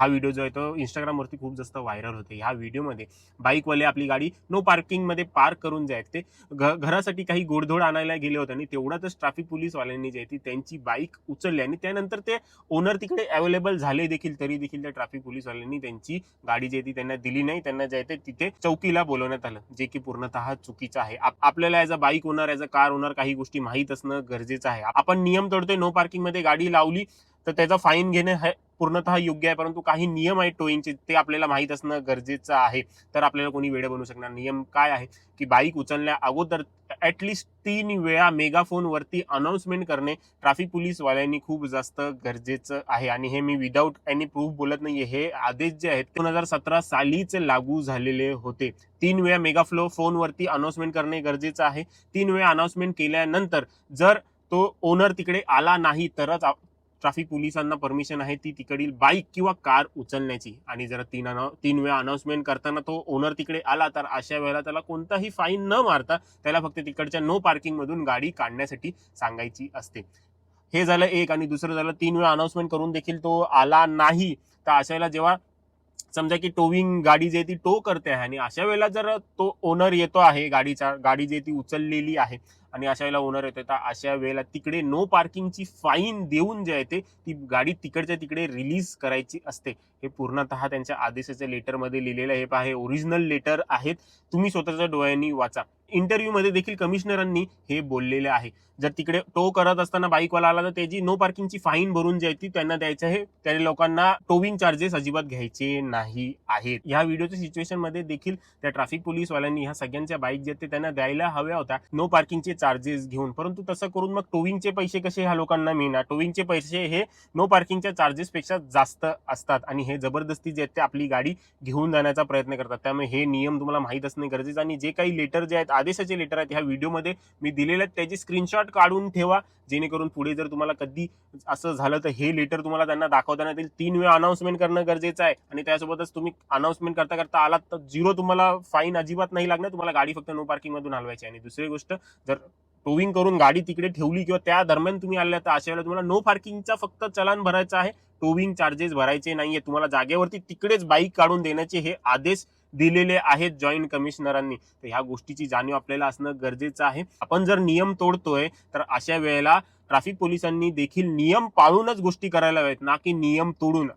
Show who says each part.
Speaker 1: हा व्हिडिओ जो आहे तो इंस्टाग्रामवरती खूप जास्त व्हायरल होते. ह्या व्हिडिओमध्ये बाईकवाले आपली गाडी नो पार्किंगमध्ये पार्क करून जायत आहेत ते घ- घरासाठी काही गोडधोड आणायला गेले होते आणि तेवढ्यातच ट्रॅफिक पोलीसवाल्यांनी जे आहे ती त्यांची बाईक उचलली आणि त्यानंतर ते ओनर तिकडे अवेलेबल झाले देखील तरी देखील त्या ट्रॅफिक पोलीसवाल्यांनी त्यांची गाडी जी आहे ती त्यांना दिली नाही. त्यांना जे आहे ते तिथे चौकीला बोलवण्यात आलं जे की पूर्णतः चुकीचं आहे. आप- आपल्याला as a bike owner as a car owner काही गोष्टी माहीत असणं गरजेचं आहे. आपण नियम तोडतोय नो पार्किंगमध्ये गाडी लावली तर त्याचा फाईन घेणे हे पूर्णतः योग्य आहे परंतु काही नियम आहेत टोईंगचे ते आपल्याला माहीत असणं गरजेचं आहे. तर आपल्याला कोणी वेळ बनवू शकणार नियम काय आहे? की बाईक उचलण्या अगोदर ॲटलिस्ट तीन वेळा मेगाफोनवरती अनाऊन्समेंट करणे ट्रॅफिक पोलीसवाल्यांनी खूप जास्त गरजेचं आहे. आणि हे मी विदाऊट एनी प्रूफ बोलत नाही हे आदेश जे आहेत दोन हजार सतरा सालीच लागू झालेले होते. तीन वेळा मेगाफ्लो फोनवरती अनाऊन्समेंट करणे गरजेचं आहे. तीन वेळा अनाऊन्समेंट केल्यानंतर जर तो ओनर तिकडे आला नाही तरच ट्रॅफिक पोलिसांना परमिशन आहे ती तिकडील बाईक किंवा कार उचलण्याची. आणि जर तीन अनाउ- तीन वेळा अनाउन्समेंट करताना तो ओनर तिकडे आला तर अशा वेळेला त्याला कोणताही फाईन न मारता त्याला फक्त तिकडच्या नो पार्किंगमधून गाडी काढण्यासाठी सांगायची असते. हे झालं एक आणि दुसरं झालं तीन वेळा अनाउन्समेंट करून देखील तो आला नाही. तर अशा वेळेला जेव्हा समजा की टोविंग गाडी जी आहे ती टो करते आहे आणि अशा वेळेला जर तो ओनर येतो आहे गाडीचा गाडी जी आहे ती उचललेली आहे आणि अशा वेळेला ओनर येतो तर अशा वेळेला तिकडे नो पार्किंगची फाईन देऊन जे आहे ते ती गाडी तिकडच्या तिकडे रिलीज करायची असते. हे पूर्णतः त्यांच्या आदेशाच्या लेटरमध्ये लिहिलेलं हे पहा हे ओरिजिनल लेटर आहेत. तुम्ही स्वतःच्या डोळ्यांनी वाचा. इंटरव्ह्यूमध्ये देखील कमिशनरांनी हे बोललेले आहे. जर तिकडे टो करत असताना बाईकवाला आला तर त्याची नो पार्किंगची फाईन भरून जी आहे ती त्यांना द्यायची आहे. त्या लोकांना टोविंग चार्जेस अजिबात घ्यायचे नाही आहेत. ह्या व्हिडिओच्या सिच्युएशनमध्ये देखील त्या ट्रॅफिक पोलीसवाल्यांनी ह्या सगळ्यांच्या बाईक जे आहेत ते त्यांना द्यायला हव्या होत्या. नो पार्किंगचे चार्जेस घेऊन. परंतु तसं करून मग टोविंगचे पैसे कसे ह्या लोकांना मिळणार? टोविंगचे पैसे हे नो पार्किंगच्या चार्जेसपेक्षा जास्त असतात आणि हे जबरदस्ती जे आहेत ते आपली गाडी घेऊन जाण्याचा प्रयत्न करतात. त्यामुळे हे नियम तुम्हाला माहीत असणे गरजेचं आणि जे काही लेटर जे आहेत आदेशाचे लेटर आहेत. ह्या व्हिडिओमध्ये मी दिलेले आहेत. त्याचे स्क्रीनशॉट काढून ठेवा. जेणेकरून पुढे जर तुम्हाला कधी असं झालं तर हे लेटर तुम्हाला त्यांना दाखवताना येईल तीन वेळा अनाउन्समेंट करणं गरजेचं आहे. आणि त्यासोबतच तुम्ही अनाऊन्समेंट करता करता आलात तर झिरो तुम्हाला फाईन अजिबात नाही लागणार. तुम्हाला गाडी फक्त नो पार्किंग मधून हलवायची आणि दुसरी गोष्ट जर टोविंग करून गाडी तिकडे ठेवली किंवा त्या दरम्यान तुम्ही आल्या तर अशा वेळेला तुम्हाला नो पार्किंगचा फक्त चलान भरायचं आहे. टोविंग चार्जेस भरायचे नाहीये. तुम्हाला जागेवरती तिकडेच बाईक काढून देण्याचे हे आदेश दिलेले आहेत जॉईंट कमिशनरांनी तर ह्या गोष्टीची जाणीव आपल्याला असणं गरजेचं आहे. आपण जर नियम तोडतोय तर अशा वेळेला ट्रॅफिक पोलिसांनी देखील नियम पाळूनच गोष्टी करायला हव्यात ना की नियम तोडून.